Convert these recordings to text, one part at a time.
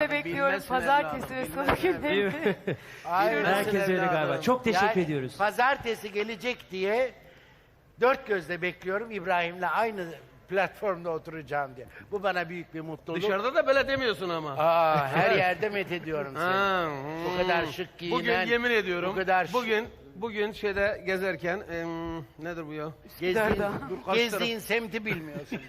bekliyorum. bilmesin Pazartesi ve salı günleri. Aynen. Herkes öyle galiba. Çok teşekkür Yani ediyoruz. Pazartesi gelecek diye dört gözle bekliyorum İbrahim'le aynı platformda oturacağım diye. Bu bana büyük bir mutluluk. Dışarıda da böyle demiyorsun ama. Aa, her yerde met ediyorum seni. Ha, Bu hmm. kadar şık giyinen. Bugün yemin ediyorum. Bu kadar şık- Bugün bugün şeyde gezerken em, nedir bu ya? Gezdiğin, gezdiğin semti bilmiyorsun.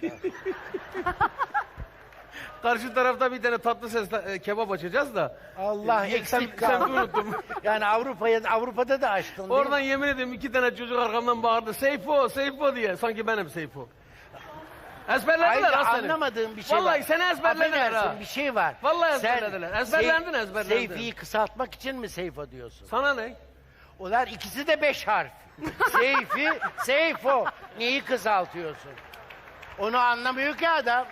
Karşı tarafta bir tane tatlı sesle e, kebap açacağız da. Allah Ye- sen, eksik sen kaldı. unuttum. Yani Avrupa'ya Avrupa'da da açtın. değil mi? Oradan yemin ediyorum iki tane çocuk arkamdan bağırdı. Seyfo, Seyfo diye. Sanki benim Seyfo. Ezberlediler Ayrıca ha seni. anlamadığım bir şey Vallahi var. seni ezberlediler Affedersin, ha. bir şey var. Vallahi Sen ezberlediler. Ezberlendin, Sey- ezberlendin. Seyfi'yi kısaltmak için mi Seyfo diyorsun? Sana ne? Onlar ikisi de beş harf. Seyfi, Seyfo. Neyi kısaltıyorsun? Onu anlamıyor ki adam.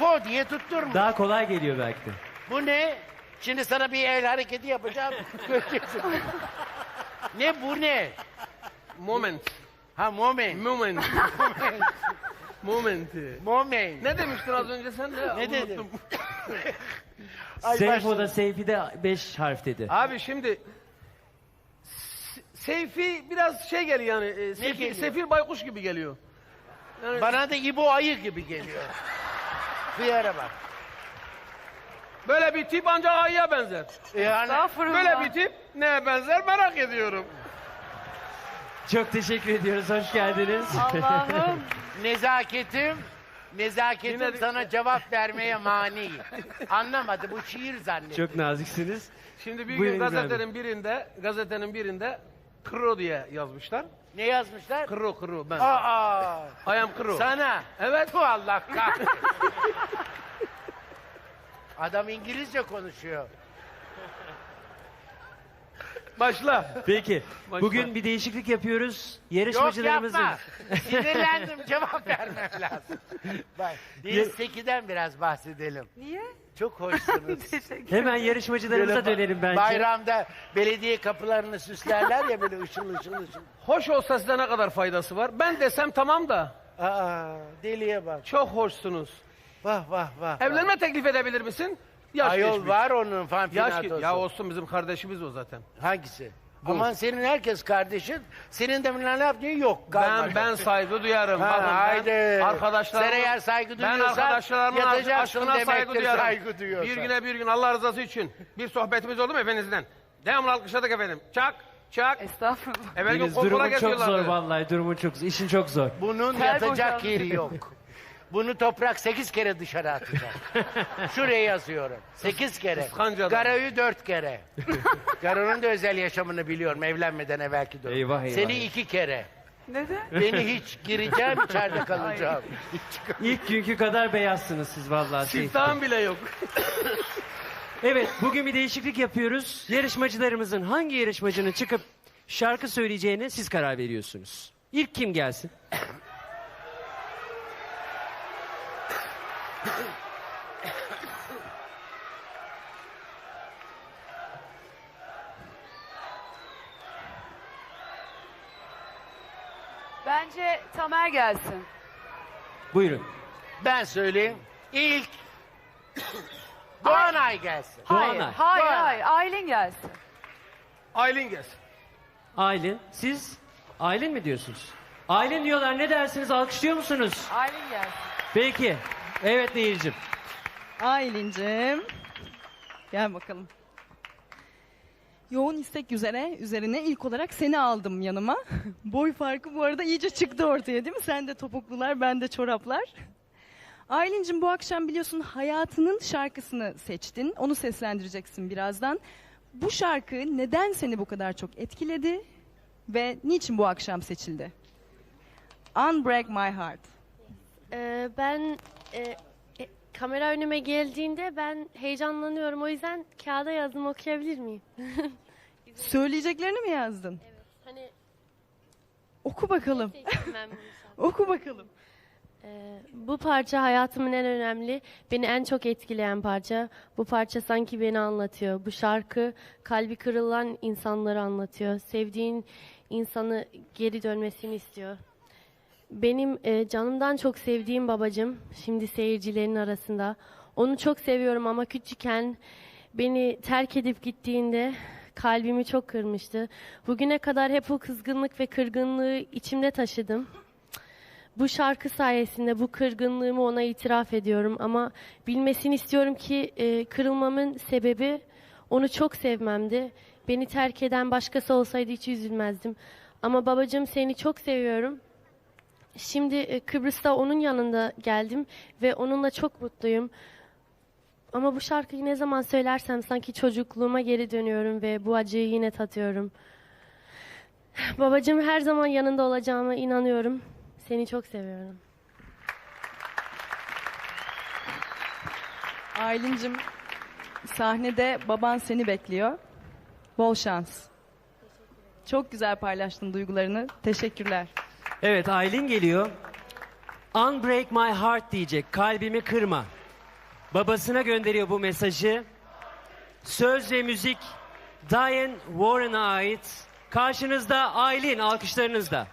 Fo diye tutturmuş. Daha kolay geliyor belki de. Bu ne? Şimdi sana bir el hareketi yapacağım. Göreceksin. ne bu ne? Moment. Ha moment. Moment. Momenti. Moment. Ne demiştin az önce sen de? Ne dedim? Ay, Seyfo başladı. da Seyfi de 5 harf dedi. Abi şimdi S- Seyfi biraz şey geliyor yani. e, geliyor? Sefil Baykuş gibi geliyor. Yani Bana da İbo ayı gibi geliyor. Hıyara bak. böyle bir tip ancak ayıya benzer. Yani Estağfurullah. Böyle bir tip neye benzer merak ediyorum. Çok teşekkür ediyoruz. Hoş geldiniz. Allah'ım. nezaketim, nezaketim Yine de- sana cevap vermeye mani. Anlamadı bu şiir zannetti. Çok naziksiniz. Şimdi bir Buyurun gün İbrahim gazetenin birinde, gazetenin birinde Kro diye yazmışlar. Ne yazmışlar? Kro, Kro ben. Aa, I am Kro. sana. Evet. Tu Allah kahretsin. Adam İngilizce konuşuyor. Başla. Peki. Başla. Bugün bir değişiklik yapıyoruz. Yok Yarışmacılarımızın. yapma. Sinirlendim cevap vermem lazım. Bak, Deniz Teki'den biraz bahsedelim. Niye? Çok hoşsunuz. Teşekkür Hemen yarışmacılarımıza Böyle dönelim bence. Bayramda belediye kapılarını süslerler ya böyle ışıl ışıl ışıl. Hoş olsa size ne kadar faydası var? Ben desem tamam da. Aa, deliye bak. Çok hoşsunuz. Vah vah vah. Evlenme teklif edebilir misin? Yaş Ayol geçmiş. var onun Yaş fanfinatosu. ge- Ya olsun bizim kardeşimiz o zaten. Hangisi? Aman senin herkes kardeşin. Senin de ne yaptığın yok. Ben galiba. ben saygı duyarım. Ha, Bakın ben haydi. arkadaşlarıma Sen eğer saygı ben duyuyorsan arkadaşlarımın yatacaksın aşkına saygı demektir duyarım. saygı duyuyorsan. Bir güne bir gün Allah rızası için bir sohbetimiz oldu mu efendinizden? Devamlı alkışladık efendim. Çak çak. Estağfurullah. Evvel gün Deniz kol kola durumun çok zor vallahi. Durumun çok zor. İşin çok zor. Bunun Ter yatacak boşaldı. yeri yok. Bunu toprak sekiz kere dışarı atacak. Şuraya yazıyorum. Sekiz kere. Kıskancı adam. Garo'yu dört kere. Garo'nun da özel yaşamını biliyorum evlenmeden evvelki durum. Eyvah, eyvah, Seni eyvah. iki kere. Neden? Beni hiç gireceğim içeride kalacağım. İlk günkü kadar beyazsınız siz vallahi. Seyfi. Siftahım bile yok. Evet, bugün bir değişiklik yapıyoruz. Yarışmacılarımızın hangi yarışmacının çıkıp şarkı söyleyeceğine siz karar veriyorsunuz. İlk kim gelsin? Tamer gelsin. Buyurun. Ben söyleyeyim. İlk Doğanay gelsin. Hayır, Doğanay. hayır, Doğanay. hayır. Aylin gelsin. Aylin gelsin. Aylin. Siz Aylin mi diyorsunuz? Aylin diyorlar. Ne dersiniz? Alkışlıyor musunuz? Aylin gelsin. Peki. Evet Nehir'cim. Aylin'cim. Gel bakalım. Yoğun istek üzere üzerine ilk olarak seni aldım yanıma. Boy farkı bu arada iyice çıktı ortaya değil mi? Sen de topuklular, ben de çoraplar. Aylin'cim bu akşam biliyorsun hayatının şarkısını seçtin. Onu seslendireceksin birazdan. Bu şarkı neden seni bu kadar çok etkiledi ve niçin bu akşam seçildi? Unbreak My Heart. Ee, ben e, kamera önüme geldiğinde ben heyecanlanıyorum. O yüzden kağıda yazdım okuyabilir miyim? Söyleyeceklerini mi yazdın? Hani Oku bakalım. seçtim ben bunu şu an. Oku bakalım. Ee, bu parça hayatımın en önemli, beni en çok etkileyen parça. Bu parça sanki beni anlatıyor. Bu şarkı kalbi kırılan insanları anlatıyor. Sevdiğin insanı geri dönmesini istiyor. Benim e, canımdan çok sevdiğim babacım şimdi seyircilerin arasında. Onu çok seviyorum ama küçükken beni terk edip gittiğinde kalbimi çok kırmıştı. Bugüne kadar hep o kızgınlık ve kırgınlığı içimde taşıdım. Bu şarkı sayesinde bu kırgınlığımı ona itiraf ediyorum ama bilmesini istiyorum ki e, kırılmamın sebebi onu çok sevmemdi. Beni terk eden başkası olsaydı hiç üzülmezdim. Ama babacığım seni çok seviyorum. Şimdi e, Kıbrıs'ta onun yanında geldim ve onunla çok mutluyum. Ama bu şarkıyı ne zaman söylersem sanki çocukluğuma geri dönüyorum ve bu acıyı yine tatıyorum. Babacığım her zaman yanında olacağıma inanıyorum. Seni çok seviyorum. Aylin'cim sahnede baban seni bekliyor. Bol şans. Çok güzel paylaştın duygularını. Teşekkürler. Evet Aylin geliyor. Unbreak my heart diyecek. Kalbimi kırma. Babasına gönderiyor bu mesajı. Söz ve müzik Diane Warren'a ait. Karşınızda Aylin alkışlarınızla.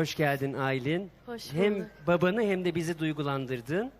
Hoş geldin Aylin. Hoş Hem bulduk. babanı hem de bizi duygulandırdın.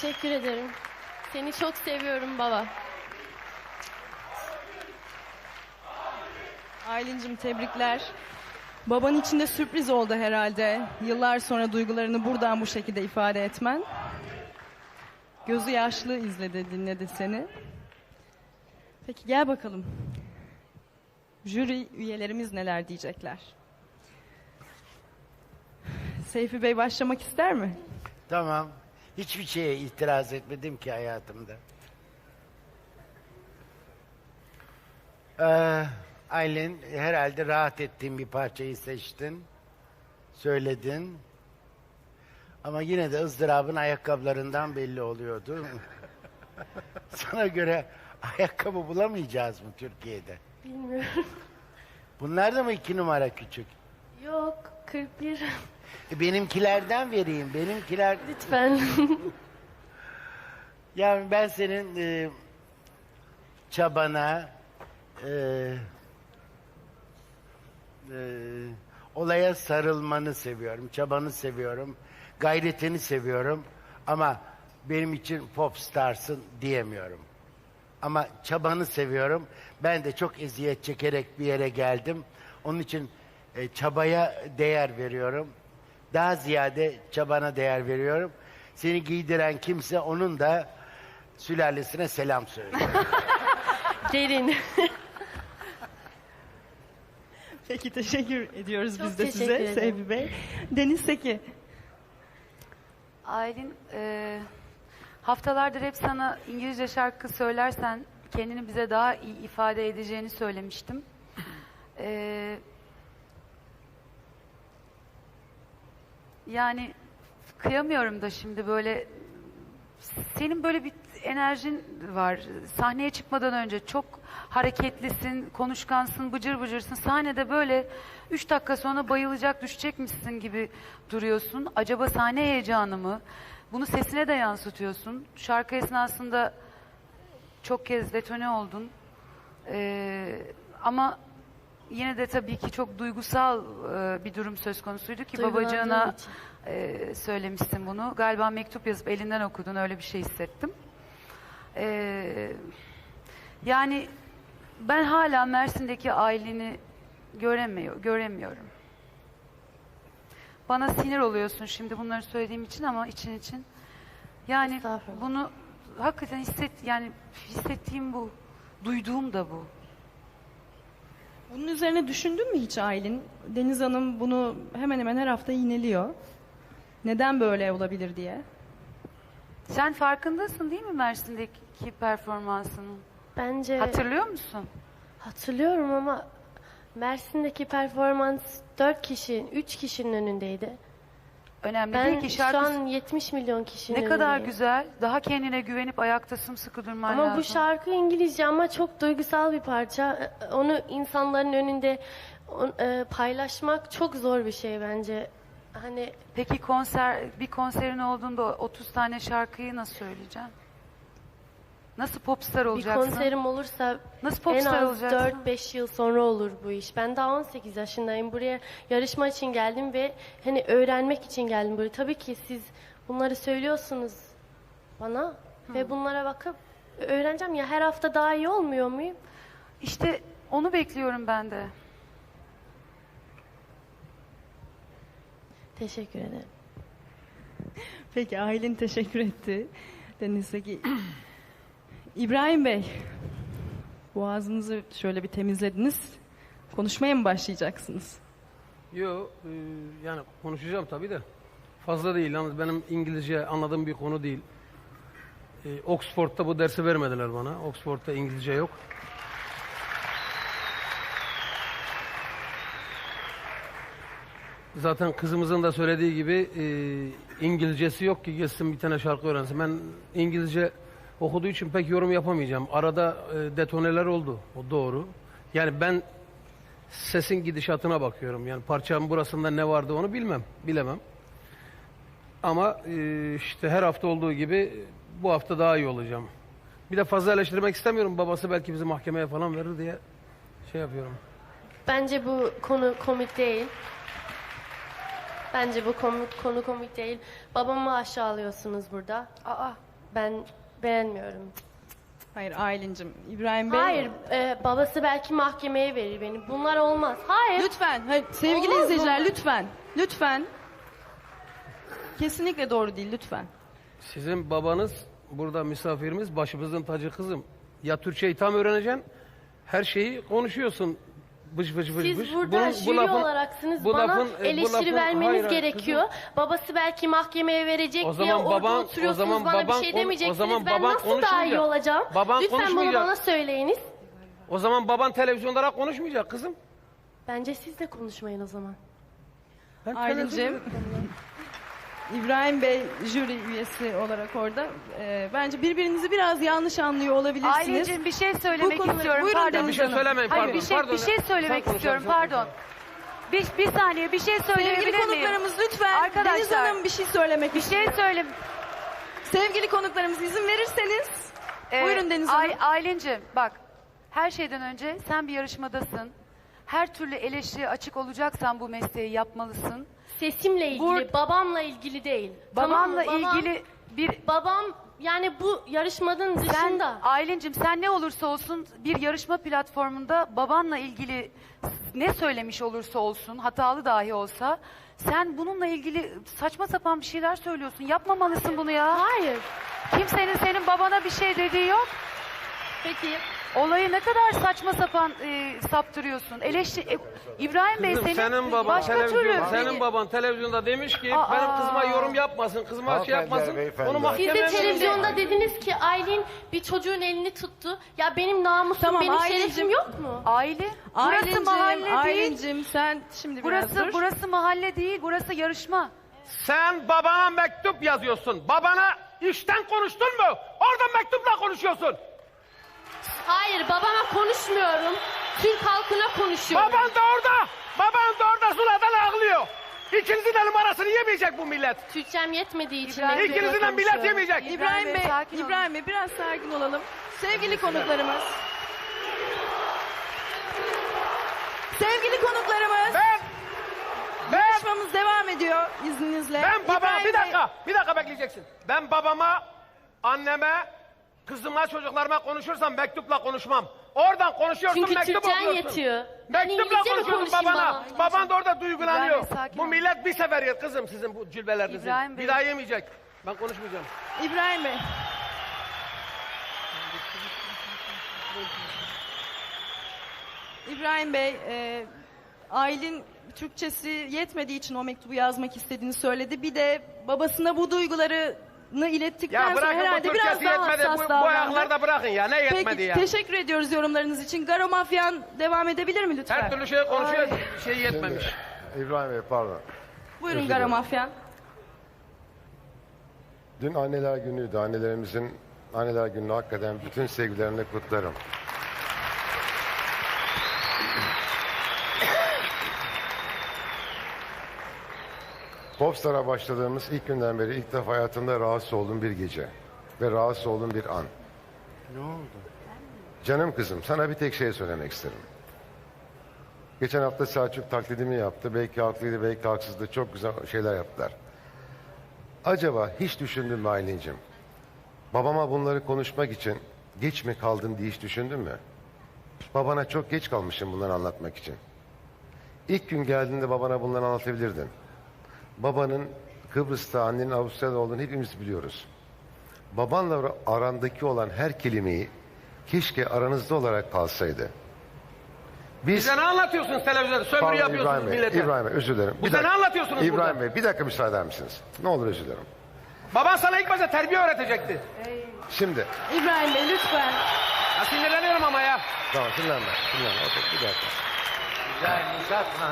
Teşekkür ederim. Seni çok seviyorum baba. Aylin'cim tebrikler. Baban için de sürpriz oldu herhalde. Yıllar sonra duygularını buradan bu şekilde ifade etmen. Gözü yaşlı izledi, dinledi seni. Peki gel bakalım. Jüri üyelerimiz neler diyecekler? Seyfi Bey başlamak ister mi? Tamam. Hiçbir şeye itiraz etmedim ki hayatımda. Ee, Aylin herhalde rahat ettiğin bir parçayı seçtin. Söyledin. Ama yine de ızdırabın ayakkabılarından belli oluyordu. Sana göre ayakkabı bulamayacağız mı Türkiye'de? Bilmiyorum. Bunlar da mı iki numara küçük? Yok, 41. E, benimkilerden vereyim. Benimkiler Lütfen. Yani ben senin e, çabana, e, e, olaya sarılmanı seviyorum, çabanı seviyorum, gayretini seviyorum. Ama benim için pop starsın diyemiyorum. Ama çabanı seviyorum. Ben de çok eziyet çekerek bir yere geldim. Onun için e, çabaya değer veriyorum. Daha ziyade çabana değer veriyorum. Seni giydiren kimse onun da sülalesine selam söylüyor. Derin. Peki teşekkür ediyoruz Çok biz de teşekkür size ederim. Seyfi Bey. Deniz Seki. Aylin, e, haftalardır hep sana İngilizce şarkı söylersen kendini bize daha iyi ifade edeceğini söylemiştim. E, yani kıyamıyorum da şimdi böyle senin böyle bir enerjin var. Sahneye çıkmadan önce çok hareketlisin, konuşkansın, bıcır bıcırsın. Sahnede böyle üç dakika sonra bayılacak, düşecekmişsin gibi duruyorsun. Acaba sahne heyecanı mı? Bunu sesine de yansıtıyorsun. Şarkı esnasında çok kez detone oldun. Ee, ama yine de tabii ki çok duygusal e, bir durum söz konusuydu ki Duygulandığım babacığına için. e, söylemişsin bunu. Galiba mektup yazıp elinden okudun. Öyle bir şey hissettim. Ee, yani ben hala Mersin'deki aileni göremiyor, göremiyorum. Bana sinir oluyorsun şimdi bunları söylediğim için ama için için. Yani Estağfurullah. bunu hakikaten hisset yani hissettiğim bu. Duyduğum da bu. Bunun üzerine düşündün mü hiç Aylin? Deniz Hanım bunu hemen hemen her hafta yineliyor. Neden böyle olabilir diye. Sen farkındasın değil mi Mersin'deki performansının? Bence Hatırlıyor musun? hatırlıyorum ama Mersin'deki performans 4 kişi, 3 kişinin önündeydi. Önemli Ben değil ki şu şarkı an 70 milyon kişinin ne kadar güzel. Daha kendine güvenip ayakta sımsıkı durman Ama lazım. bu şarkı İngilizce ama çok duygusal bir parça. Ee, Onu insanların önünde on- e, paylaşmak çok zor bir şey bence. Hani Peki konser bir konserin olduğunda o 30 tane şarkıyı nasıl söyleyeceksin? Nasıl popstar bir olacaksın? konserim olursa Nasıl en popstar az olacaksın? 4-5 yıl sonra olur bu iş. Ben daha 18 yaşındayım. Buraya yarışma için geldim ve hani öğrenmek için geldim buraya. Tabii ki siz bunları söylüyorsunuz bana ve bunlara bakıp öğreneceğim ya her hafta daha iyi olmuyor muyum? İşte onu bekliyorum ben de. Teşekkür ederim. Peki Aylin teşekkür etti. Deniz'deki İbrahim Bey, boğazınızı şöyle bir temizlediniz. Konuşmaya mı başlayacaksınız? Yo, e, yani konuşacağım tabii de. Fazla değil. Yalnız benim İngilizce anladığım bir konu değil. E, Oxford'da bu dersi vermediler bana. Oxford'da İngilizce yok. Zaten kızımızın da söylediği gibi e, İngilizcesi yok ki geçsin bir tane şarkı öğrensin. Ben İngilizce okuduğu için pek yorum yapamayacağım. Arada e, detoneler oldu. O doğru. Yani ben sesin gidişatına bakıyorum. Yani parçanın burasında ne vardı onu bilmem, bilemem. Ama e, işte her hafta olduğu gibi bu hafta daha iyi olacağım. Bir de fazla eleştirmek istemiyorum. Babası belki bizi mahkemeye falan verir diye şey yapıyorum. Bence bu konu komik değil. Bence bu komik, konu komik değil. Babamı aşağılıyorsunuz burada. Aa, Ben beğenmiyorum. Hayır Aylin'cim, İbrahim Bey. Hayır, e, babası belki mahkemeye verir beni. Bunlar olmaz. Hayır. Lütfen, hayır, sevgili Olmaz izleyiciler mı? lütfen, lütfen. Kesinlikle doğru değil, lütfen. Sizin babanız burada misafirimiz, başımızın tacı kızım. Ya Türkçeyi tam öğreneceksin, her şeyi konuşuyorsun. Bıç bıç bıç Siz bıç. burada Bunun- jüri lafın- olaraksınız. bu Bana lafın- e, bu eleştiri lafın- vermeniz hayır, hayır, gerekiyor. kızım. Babası belki mahkemeye verecek O diye zaman orada baban- o oturuyorsunuz zaman bana baban bir şey kon- o demeyeceksiniz. zaman ben baban nasıl daha iyi konuşmayacak. olacağım? Baban Lütfen bunu konuşmayacak. bana söyleyiniz. O zaman baban televizyonlara konuşmayacak kızım. Bence siz de konuşmayın o zaman. Ben Aylin'cim, İbrahim Bey jüri üyesi olarak orada. Ee, bence birbirinizi biraz yanlış anlıyor olabilirsiniz. Aylin'cim bir şey söylemek Bu konuda- istiyorum. Buyurun pardon. Bir şey Hanım. söylemeyin Hayır, pardon. bir şey, pardon bir şey söylemek Sen istiyorum. sen Pardon. Bir, bir saniye bir şey söyleyebilir Sevgili miyim? konuklarımız lütfen. Arkadaşlar, Deniz Hanım bir şey söylemek Bir şey söyle. Sevgili konuklarımız izin verirseniz. Ee, Buyurun Deniz Hanım. Ay- Aylin'cim bak her şeyden önce sen bir yarışmadasın. Her türlü eleştiriye açık olacaksan bu mesleği yapmalısın. Sesimle ilgili, Bur- babamla ilgili değil. Tamam mı? Babanla Babam- ilgili bir Babam yani bu yarışmanın sen dışında. Aylin'cim sen ne olursa olsun bir yarışma platformunda babanla ilgili ne söylemiş olursa olsun hatalı dahi olsa sen bununla ilgili saçma sapan bir şeyler söylüyorsun. Yapmamalısın bunu ya. Hayır. Kimsenin senin babana bir şey dediği yok. Peki. Olayı ne kadar saçma sapan e, saptırıyorsun. Eleşti e, İbrahim Bey Kızım, senin, senin baban başka televizyon, türlü senin baban televizyonda demiş ki Aa. benim kızıma yorum yapmasın, kızıma şey yapmasın. Onu Siz mahkemeye de televizyonda dediniz ki Aylin bir çocuğun elini tuttu. Ya benim namusum, Tamam, benim Aylin'cim. şerefim yok mu? aile. Burası Aylin'cim, mahalle değil. Aylin'cim sen şimdi biraz Burası dur. burası mahalle değil. Burası yarışma. Sen babana mektup yazıyorsun. Babana işten konuştun mu? Orada mektupla konuşuyorsun. Hayır babama konuşmuyorum. Türk halkına konuşuyorum. Baban da orada. Baban da orada Zula'dan ağlıyor. İkinizin de numarasını yemeyecek bu millet. Türkçem yetmediği için. İbrahim İkinizin de millet konuşuyorum. yemeyecek. İbrahim Bey, sakin olun. İbrahim Bey biraz sakin olalım. Sevgili konuklarımız. Sevgili konuklarımız. Ben, ben, Yarışmamız devam ediyor izninizle. ben babama, İbrahim bir Bey- dakika, bir dakika bekleyeceksin. Ben babama, anneme, kızıma, çocuklarıma konuşursam mektupla konuşmam. Oradan konuşuyorsun, Çünkü mektup Türkçen okuyorsun. yetiyor. Ben Mektupla İngilizce mi konuşuyorsun konuşayım babana. baba? Baban da orada duygulanıyor. İbrahim Bey, sakin Bu millet bir sefer yer kızım sizin bu cülbelerinizi. İbrahim Bey. Bir daha yemeyecek. Ben konuşmayacağım. İbrahim Bey. İbrahim Bey, e, Aylin Türkçesi yetmediği için o mektubu yazmak istediğini söyledi. Bir de babasına bu duygularını ilettikten Ya sonra bırakın bu herhalde biraz Türkçesi daha yetmedi. hassas Bu, bu davrandı. ayaklarda bırakın ya. Ne yetmedi Peki, ya? teşekkür ediyoruz yorumlarınız için. Garo Mafyan devam edebilir mi lütfen? Her türlü şey konuşuyor. Ay. Şey yetmemiş. İbrahim Bey pardon. Buyurun Özür Garo dilerim. Mafyan. Dün anneler günüydü. Annelerimizin anneler gününü hakikaten bütün sevgilerimle kutlarım. Popstar'a başladığımız ilk günden beri ilk defa hayatımda rahatsız olduğum bir gece. Ve rahatsız olduğum bir an. Ne oldu? Canım kızım sana bir tek şey söylemek isterim. Geçen hafta Selçuk taklidimi yaptı. Belki haklıydı, belki haksızdı. Çok güzel şeyler yaptılar. Acaba hiç düşündün mü Aylin'cim? Babama bunları konuşmak için geç mi kaldın diye hiç düşündün mü? Babana çok geç kalmışım bunları anlatmak için. İlk gün geldiğinde babana bunları anlatabilirdin. Babanın Kıbrıs'ta, annenin Avustralya'da olduğunu hepimiz biliyoruz. Babanla arandaki olan her kelimeyi keşke aranızda olarak kalsaydı. Biz Bize ne anlatıyorsunuz televizyonda? Sömürü Pardon yapıyorsunuz İbrahim Bey, millete. İbrahim Bey özür dilerim. Da ne anlatıyorsunuz İbrahim burada? Bey bir dakika müsaade eder misiniz? Ne olur özür dilerim. Baban sana ilk başta terbiye öğretecekti. Şimdi İbrahim Bey lütfen. Ya sinirleniyorum ama ya. tamam dinlenme. Dinlenme. Otur, bir dakika. İbrahim uzatma.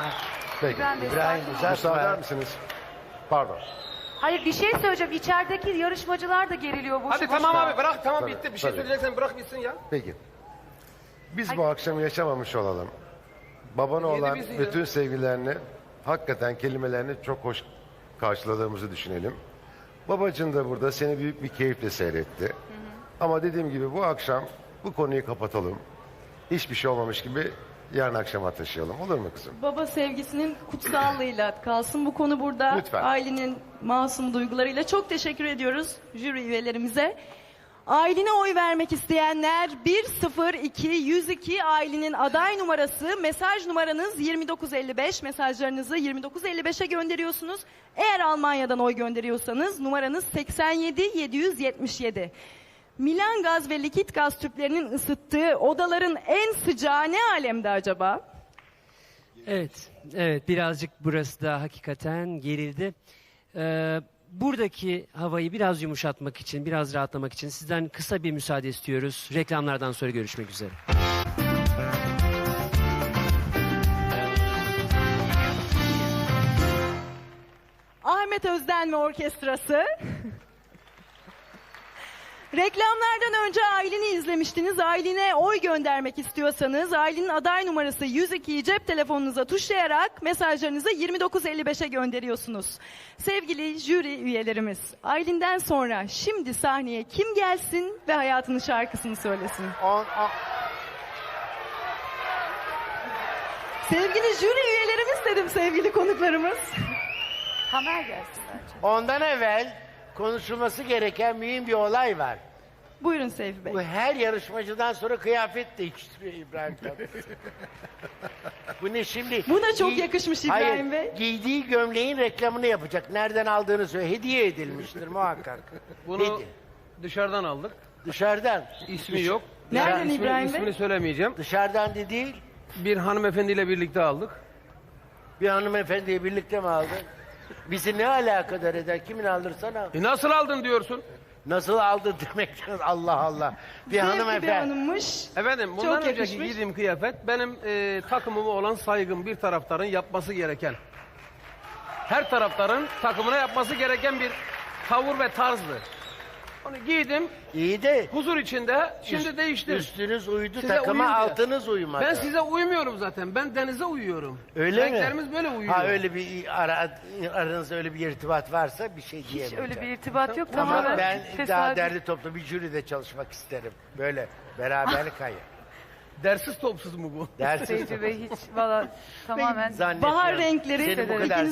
Peki. İbrahim Bey, İbrahim ol. Müsaade eder uzatma. misiniz? Pardon. Hayır bir şey söyleyeceğim. İçerideki yarışmacılar da geriliyor. Boşu Hadi boşuna. tamam abi bırak tamam Tabii, bitti. Bir şey tabii. söyleyeceksen bırak bitsin ya. Peki. Biz bu akşam yaşamamış olalım. Babana Yedi olan bizi ya. bütün sevgilerini, hakikaten kelimelerini çok hoş karşıladığımızı düşünelim. Babacın da burada seni büyük bir keyifle seyretti. Ama dediğim gibi bu akşam bu konuyu kapatalım. Hiçbir şey olmamış gibi yarın akşama taşıyalım. Olur mu kızım? Baba sevgisinin kutsallığıyla kalsın bu konu burada. Lütfen. Ailenin masum duygularıyla çok teşekkür ediyoruz jüri üyelerimize. Ailine oy vermek isteyenler 102 102 ailenin aday numarası mesaj numaranız 2955 mesajlarınızı 2955'e gönderiyorsunuz. Eğer Almanya'dan oy gönderiyorsanız numaranız 87 777. Milan gaz ve likit gaz tüplerinin ısıttığı odaların en sıcağı ne alemde acaba? Evet, evet birazcık burası da hakikaten gerildi. Ee, buradaki havayı biraz yumuşatmak için, biraz rahatlamak için sizden kısa bir müsaade istiyoruz. Reklamlardan sonra görüşmek üzere. Ahmet Özden ve orkestrası. Reklamlardan önce Aylin'i izlemiştiniz. Aylin'e oy göndermek istiyorsanız Aylin'in aday numarası 102'yi cep telefonunuza tuşlayarak mesajlarınızı 2955'e gönderiyorsunuz. Sevgili jüri üyelerimiz, Aylin'den sonra şimdi sahneye kim gelsin ve hayatının şarkısını söylesin? On, on, Sevgili jüri üyelerimiz dedim sevgili konuklarımız. Tamer gelsin bence. ondan evvel konuşulması gereken mühim bir olay var. Buyurun Seyfi Bey. Bu her yarışmacıdan sonra kıyafet değiştiriyor İbrahim Tatlıses. Bu ne şimdi? Bu da çok Giy- yakışmış İbrahim Hayır, Bey. giydiği gömleğin reklamını yapacak. Nereden aldığını söyle. Hediye edilmiştir muhakkak. Bunu Hedi- dışarıdan aldık. Dışarıdan. İsmi yok. Nereden Yani ismini- İbrahim Bey? ismini söylemeyeceğim. Dışarıdan de değil. Bir hanımefendiyle birlikte aldık. Bir hanımefendiyle birlikte mi aldın? Bizi ne alakadar eder? Kimin alırsan al. E nasıl aldın diyorsun? Nasıl aldın demekten Allah Allah. Bir Sevgili bir hanımefendi. hanımmış. Efendim bundan önceki yakışmış. giydiğim kıyafet benim e, takımıma olan saygım bir taraftarın yapması gereken. Her taraftarın takımına yapması gereken bir tavır ve tarzdı. Onu giydim İyi de huzur içinde şimdi üst- değiştim. Üstünüz uydu Size takıma diye. altınız uyumadı. Ben size uymuyorum zaten. Ben denize uyuyorum. Öyle mi? Renklerimiz böyle uyuyor. Ha öyle bir ara, aranızda öyle bir irtibat varsa bir şey Hiç diyemeyeceğim. öyle bir irtibat yok. Ama Tamamen ben daha tesadüf. derli toplu bir jüride çalışmak isterim. Böyle beraberlik hayır. Dersiz topsuz mu bu? Dersiz Bey hiç valla tamamen. Bahar renkleri Senin bu kadar